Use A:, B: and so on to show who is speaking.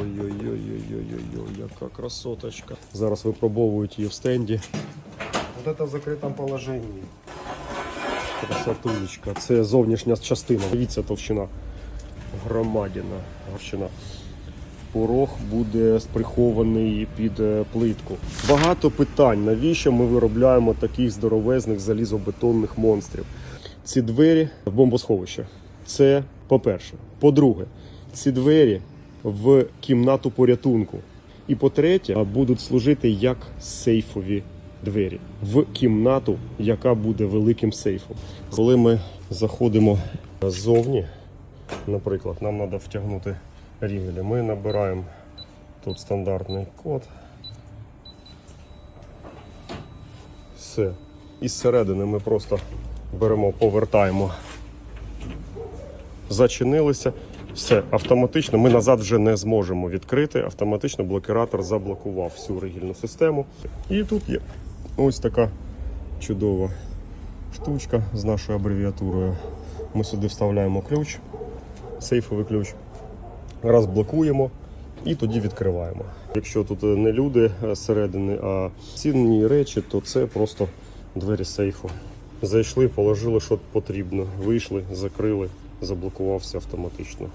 A: Ой-ой-ой-ой-ой-ой, яка красоточка. Зараз випробовують її в стенді.
B: Вот это в закрытом положении.
A: Красотулечка. Це зовнішня частина. Дивіться, товщина. Громадіна. Товщина. Порог буде прихований під е, плитку. Багато питань, навіщо ми виробляємо таких здоровезних залізобетонних монстрів. Ці двері в бомбосховище. Це по-перше. По-друге, ці двері в кімнату порятунку. І по-третє, будуть служити як сейфові двері в кімнату, яка буде великим сейфом. Коли ми заходимо ззовні, наприклад, нам треба втягнути рігелі, ми набираємо тут стандартний код. Все. І зсередини ми просто беремо, повертаємо, зачинилися. Все, автоматично ми назад вже не зможемо відкрити. Автоматично блокіратор заблокував всю ригільну систему. І тут є ось така чудова штучка з нашою абревіатурою. Ми сюди вставляємо ключ, сейфовий ключ, раз блокуємо і тоді відкриваємо. Якщо тут не люди зсередини, а цінні речі, то це просто двері сейфу. Зайшли, положили, що потрібно, вийшли, закрили, заблокувався автоматично.